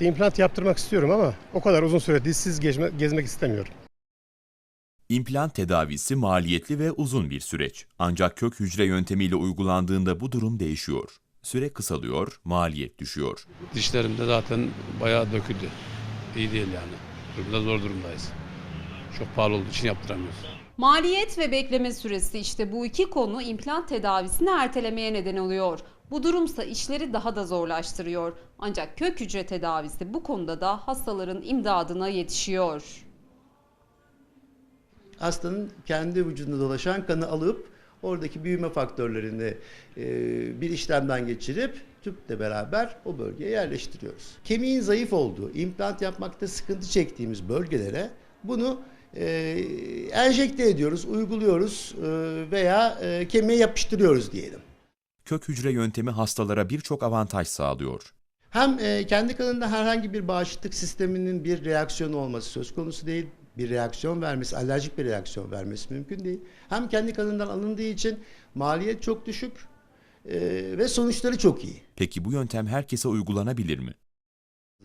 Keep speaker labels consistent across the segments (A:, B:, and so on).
A: İmplant yaptırmak istiyorum ama o kadar uzun süre dizsiz gezme- gezmek istemiyorum.
B: İmplant tedavisi maliyetli ve uzun bir süreç. Ancak kök hücre yöntemiyle uygulandığında bu durum değişiyor. Süre kısalıyor, maliyet düşüyor.
C: Dişlerim de zaten bayağı döküldü. İyi değil yani. Durumda zor durumdayız. Çok pahalı olduğu için yaptıramıyoruz.
D: Maliyet ve bekleme süresi işte bu iki konu implant tedavisini ertelemeye neden oluyor. Bu durumsa işleri daha da zorlaştırıyor. Ancak kök hücre tedavisi bu konuda da hastaların imdadına yetişiyor.
E: hastanın kendi vücudunda dolaşan kanı alıp oradaki büyüme faktörlerini e, bir işlemden geçirip tüple beraber o bölgeye yerleştiriyoruz. Kemiğin zayıf olduğu, implant yapmakta sıkıntı çektiğimiz bölgelere bunu e, enjekte ediyoruz, uyguluyoruz e, veya kemiğe yapıştırıyoruz diyelim.
B: Kök hücre yöntemi hastalara birçok avantaj sağlıyor.
E: Hem e, kendi kanında herhangi bir bağışıklık sisteminin bir reaksiyonu olması söz konusu değil. Bir reaksiyon vermesi, alerjik bir reaksiyon vermesi mümkün değil. Hem kendi kanından alındığı için maliyet çok düşük e, ve sonuçları çok iyi.
B: Peki bu yöntem herkese uygulanabilir mi?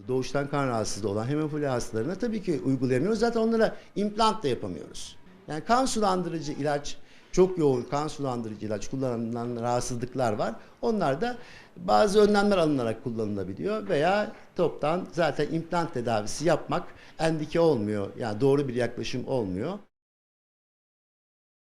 E: Doğuştan kan rahatsızlığı olan hemofili hastalarına tabii ki uygulayamıyoruz. Zaten onlara implant da yapamıyoruz. Yani kan sulandırıcı ilaç, çok yoğun kan sulandırıcı ilaç kullanılan rahatsızlıklar var. Onlar da bazı önlemler alınarak kullanılabiliyor veya toptan zaten implant tedavisi yapmak endike olmuyor. Yani doğru bir yaklaşım olmuyor.